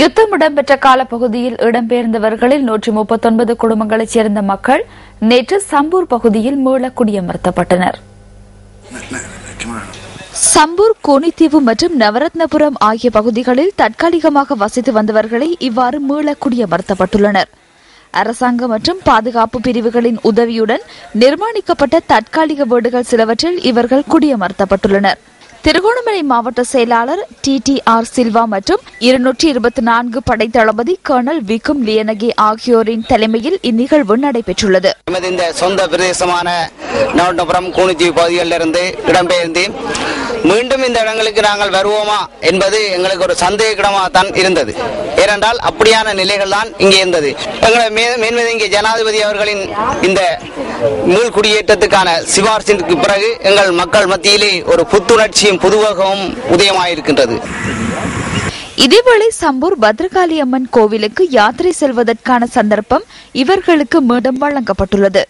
யுத்தம் இடம்பெற்ற காலப்பகுதியில் இடம்பெயர்ந்தவர்களில் நூற்றி முப்பத்தொன்பது குடும்பங்களைச் சேர்ந்த மக்கள் நேற்று சம்பூர் பகுதியில் மீள குடியமர்த்தப்பட்டனர் சம்பூர் கோனித்தீவு மற்றும் நவரத்னபுரம் ஆகிய பகுதிகளில் தற்காலிகமாக வசித்து வந்தவர்களை இவ்வாறு மீள குடியமர்த்தப்பட்டுள்ளனர் அரசாங்கம் மற்றும் பாதுகாப்பு பிரிவுகளின் உதவியுடன் நிர்மாணிக்கப்பட்ட தற்காலிக வீடுகள் சிலவற்றில் இவர்கள் குடியமர்த்தப்பட்டுள்ளனர். திருகோணமலை மாவட்ட செயலாளர் டி டி ஆர் சில்வா மற்றும் இருநூற்றி இருபத்தி நான்கு படை தளபதி கர்னல் விக்கும் லியனகி ஆகியோரின் தலைமையில் இந்நிகழ்வு நடைபெற்றுள்ளது. எமது இந்த சொந்த பிரதேசமான நவட்டபுரம் கூனித்தீவு பகுதிகளிலிருந்து இடம்பெயர்ந்து மீண்டும் இந்த இடங்களுக்கு நாங்கள் வருவோமா என்பது எங்களுக்கு ஒரு சந்தேகமாக தான் இருந்தது. ஏனென்றால் அப்படியான நிலைகள் தான் இங்கே இருந்தது. எங்களை மே- இங்கே ஜனாதிபதி அவர்களின் இந்த மீள் குடியேற்றத்துக்கான சிபாரிசிற்கு பிறகு எங்கள் மக்கள் மத்தியிலே ஒரு புத்துணர்ச்சியும் புதுவகமும் உதயமாயிருக்கின்றது. இதேவேளை சம்பூர் பத்ரகாளி அம்மன் கோவிலுக்கு யாத்திரை செல்வதற்கான சந்தர்ப்பம் இவர்களுக்கு மீண்டும் வழங்கப்பட்டுள்ளது.